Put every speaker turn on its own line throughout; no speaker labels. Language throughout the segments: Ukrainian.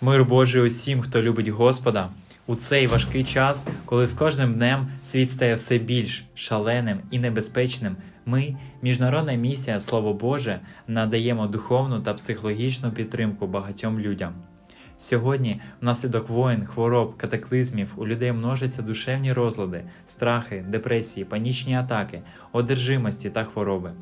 Мир Божий усім, хто любить Господа. У цей важкий час, коли з кожним днем світ стає все більш шаленим і небезпечним, ми, міжнародна місія Слово Боже, надаємо духовну та психологічну підтримку багатьом людям. Сьогодні, внаслідок воїн, хвороб, катаклізмів, у людей множаться душевні розлади, страхи, депресії, панічні атаки, одержимості та хвороби.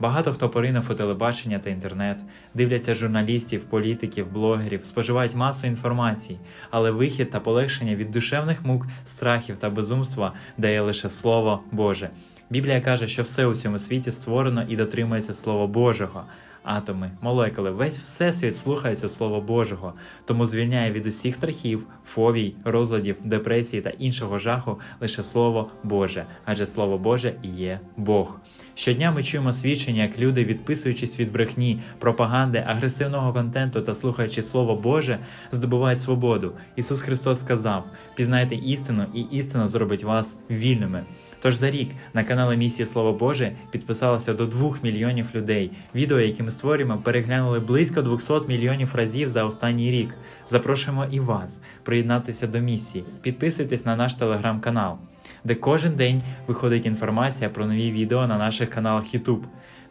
Багато хто поринув у телебачення та інтернет, дивляться журналістів, політиків, блогерів, споживають масу інформації, але вихід та полегшення від душевних мук, страхів та безумства дає лише Слово Боже. Біблія каже, що все у цьому світі створено і дотримується Слова Божого. Атоми, молекули, весь всесвіт слухається Слова Божого, тому звільняє від усіх страхів, фобій, розладів, депресії та іншого жаху лише Слово Боже, адже Слово Боже є Бог. Щодня ми чуємо свідчення, як люди, відписуючись від брехні, пропаганди, агресивного контенту та слухаючи Слово Боже, здобувають свободу. Ісус Христос сказав: пізнайте істину, і істина зробить вас вільними. Тож за рік на каналі Місії Слово Боже підписалося до 2 мільйонів людей. Відео, які ми створюємо, переглянули близько 200 мільйонів разів за останній рік. Запрошуємо і вас приєднатися до місії. Підписуйтесь на наш телеграм-канал, де кожен день виходить інформація про нові відео на наших каналах YouTube.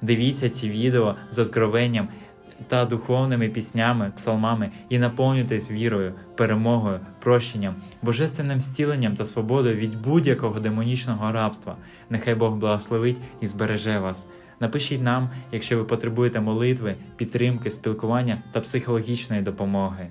Дивіться ці відео з откровенням та духовними піснями, псалмами і наповнюйтесь вірою, перемогою, прощенням, божественним стіленням та свободою від будь-якого демонічного рабства. Нехай Бог благословить і збереже вас. Напишіть нам, якщо ви потребуєте молитви, підтримки, спілкування та психологічної допомоги.